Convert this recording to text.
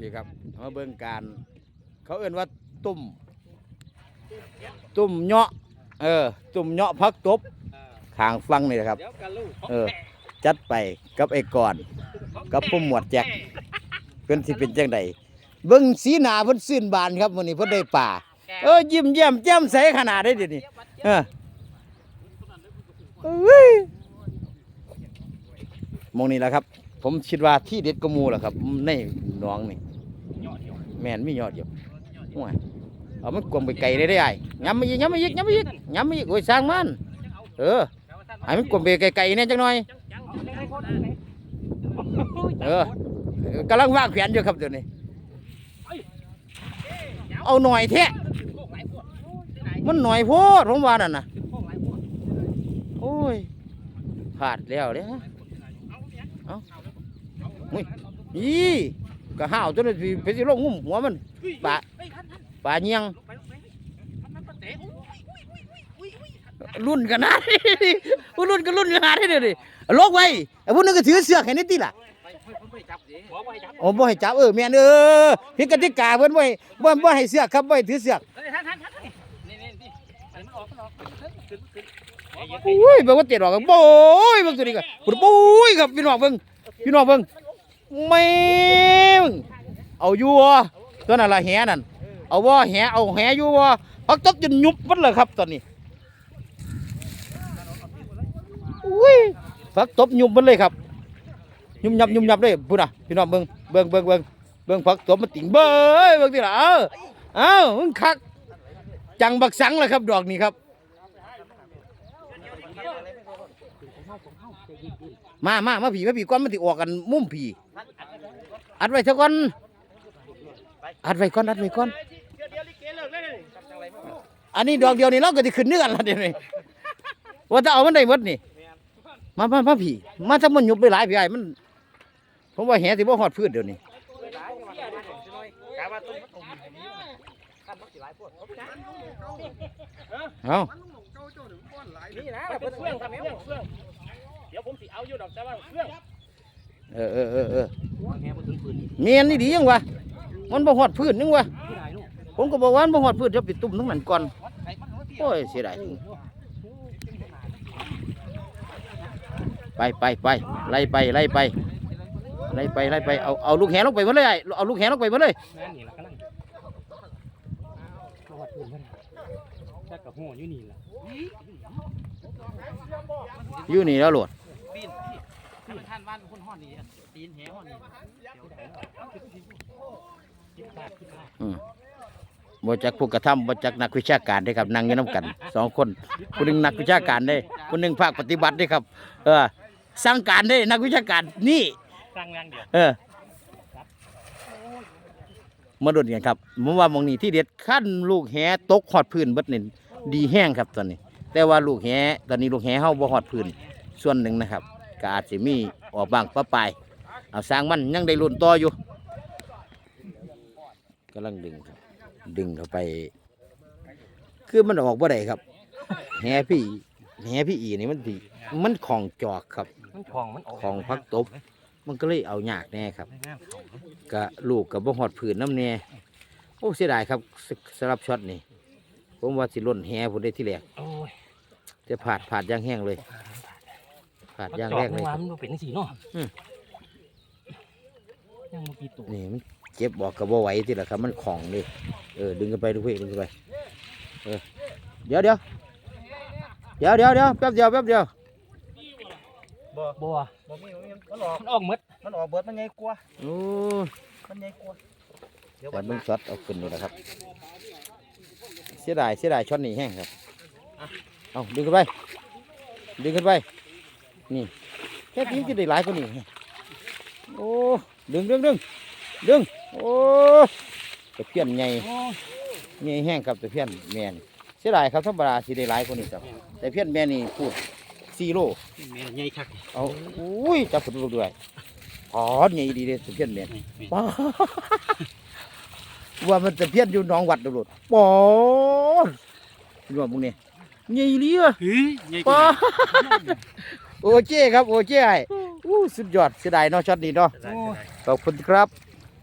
พี่ครับมาเบิ่งการ เขาเอ่นว่าตุ่ม ตุ่มเหาะเออ ตุ่มเหาะพักตบขางฟังนี่นะครับ เดี๋ยวกันลูกเออ จัดไปกับไอ้ก่อน กับผู้หมวดแจ็คเพิ่นสิเป็นจังไดเบิ่งสีหน้าเพิ่นซื่นบานครับมื้อนี้เพิ่นได้ป่า เออยิ้มแย้มแจ่มใสขนาดได้เดี๋ยวนี้เออเอ้ยมองนี้แหละครับ ผมคิดว่าที่เด็ดกว่าหมูแหละครับ ในหนองนี่ แม่นมียอดเดียวโอ้ยเอามันกลมไปไกลได้ได้ไอ้ย้ำมาอีกย้ำมาอีกย้ำมาอีกย้ำมาอีกโอ้ยสร้างมันเออให้มันกลมไปไกลๆเนี่ยจังหน่อยเออกำลังวางแผนอยู่ครับเดี๋ยวนี้เอาหน่อยแท้มันหน่อยโพดผมว่านั่นนะโอ้ยพลาดแล้วเด้ฮะเอาอุ้ยอี ก็ห้าวตัวนั้นสิไปสิลงงุ่มหัวมันปลาปลาเนียงรุ่นกันนะรุ่นกันรุ่นกันนะเดี๋ยวนี้ลกไว้ไอ้พวกนึงก็ถือเสือกให้นิดติล่ะโอ้บ่ให้จับเออแม่นเออผิดกติกาเพิ่นบ่ให้บ่บ่ให้เสือกครับบ่ให้ถือเสือกท่านท่านท่านนี่นี่นี่มันออกมันออกขึ้นขึ้นขึ้นอุ้ยเบิ่งว่าเตะดอกกันโบ้ยเบิ่งตัวนี้ก็พุ่นโบ้ยครับพี่น้องเบิ่งพี่น้องเบิ่ง แม่งเอาอยู่บ่ตัวนั้นละแหนั่นเอาบ่แหเอาแหอยู่บ่พักตบจนยุบหมดเลยครับตอนนี้อุ้ยพักตบยุบหมดเลยครับ ยุบยับยุบยับเลยพุ่นะพี่น้องเบิ่งเบิ่งเบิ่งเบิ่งเบิ่งพักตบมันติ่งเบ้ยเบิ่งติล่ะเอ้าเอ้ามึงคักจังบักสังเลยครับดอกนี้ครับ มามามาผีมาผีก้อนมันติออกกันมุมผีอัดไว้เถอะก่อนอัดไว้ก่อนอัดไว้ก่อนอันนี้ดอกเดียวนี่เราก็จะขึ้นเนื้อกันและเดี๋ยวนี้ว่าจะเอามันได้หมดนี่มามามาผีมาถ้ามันยุบไปหลายผีไอ้มันผมว่าแหสิบ่ฮอดพืชเดี๋ยวนี้เอา นี่นะเป็นเฟื่องครับเฟื่องเฟื่องเดี๋ยวผมสิเอาอยู่ดอกแต่ว่าเฟื่องเออเออเออเออแง่บ่ถึงปืนเมียนนี่ดียังวะมันบ่ฮอดพืชนึงวะที่ไหนลูกผมก็บอกว่ามันบ่ฮอดพืชจะไปตุ่มทั้งนั้นก่อนไอ้มันหัวเตี้ยโอ้ยเสียดายจริงไปไปไปไล่ไปไล่ไปไล่ไปไล่ไปเอาเอาลูกแหลงไปหมดเลยไอ้เอาลูกแหลงไปหมดเลย นั่นนี่ล่ะกำลังวัดปืนมันจักกับหัวอยู่นี่ล่ะอยู่นี่แล้วโหลดปีนพี่ท่านบ้านคนห้อนี้ตีนแหห้อนี้อืมบ่จักผู้กระทำบ่จักนักวิชาการได้ครับนั่งอยู่น้ำกันสองคนคนหนึงนักวิชาการได้คนหนึงภาคปฏิบัติได้ครับ เออสั่งการได้นักวิชาการนี่สร้างแรงเดียวเออ มาดูกันครับผมว่าหมองนี้ที่เด็ดขั้นลูกแหตกหอดพื้นเบิดนี่ดีแห้งครับตอนนี้ แต่ว่าลูกแหตอนนี้ลูกแหเฮาบ่หอดพื้นส่วนหนึ่งนะครับก็อาจสิมีออกบางปะปลายเอาสร้างมันยังได้ลุ่นต่ออยู่กำลังดึงครับ ดึงเข้าไป คือมันออกบ่ได้ครับแหพี่แหพี่อีนี่มันสิมันของจอกครับ มันของมันออกของพักตบ มันก็เลยเอายากแน่ครับงามเขากะลูกกับบ่หอดผืนน้ำแน่โอ้เสียดายครับสสำหรับช็อตนี่ผมว่าสิล่นแฮผมได้ที่แรกโอ้ยจะผาดผาดอยางแห้งเลยผาดอยางแรกเลยว่าครับมันเป็นสีเนาะอืมยังบ่กี่ตัวนี่มันเก็บบอกกับบ่ไหวที่ละครับ มันของเลยเออดึงกันไปดูเพื่ดึงกันไปเออเดี๋ยวเดี๋ยวเดี๋ยวเดี๋ยวเดี๋ยวแป๊บเดียวแป๊บเดียว บ่บ่ บ่มีบ่มีมันออกมันออกหมดมันออกเบิดมันใหญ่กว่าโอ้มันใหญ่กว่าเดี๋ยวแต่เบิ่งช็อตเอาขึ้นนี่แหละครับ เสียดายเสียดายช็อตนี้แห้งครับ เอาดึงขึ้นไป ดึงขึ้นไป นี่แค่นี้จะได้หลายกว่านี้โอ้ ดึงดึงดึงดึง โอ้ตะเพียนใหญ่ใหญ่แห้งครับตะเพียนแม่นเสียดายครับธรรมดาสิได้หลายกว่านี้ครับแต่เพียนแม่นี่พูด สี่โลแม่ใหญ่คักเอาอุ้ยจับผุดลูกด้วยอ๋อใหญ่ดีเลยตะเพียนแม่นป้าว่ามันจะเพี้ยนอยู่หน้องวัดตำรวจปอนรวมมึงเนี่ยใหญ่เลียเฮ้ยใหญ่กป้าว่าโอเคครับโอเคไอ้อู้สุดยอดเสียดายเนาะช็อตนี้เนาะโอ้ยขอบคุณครับ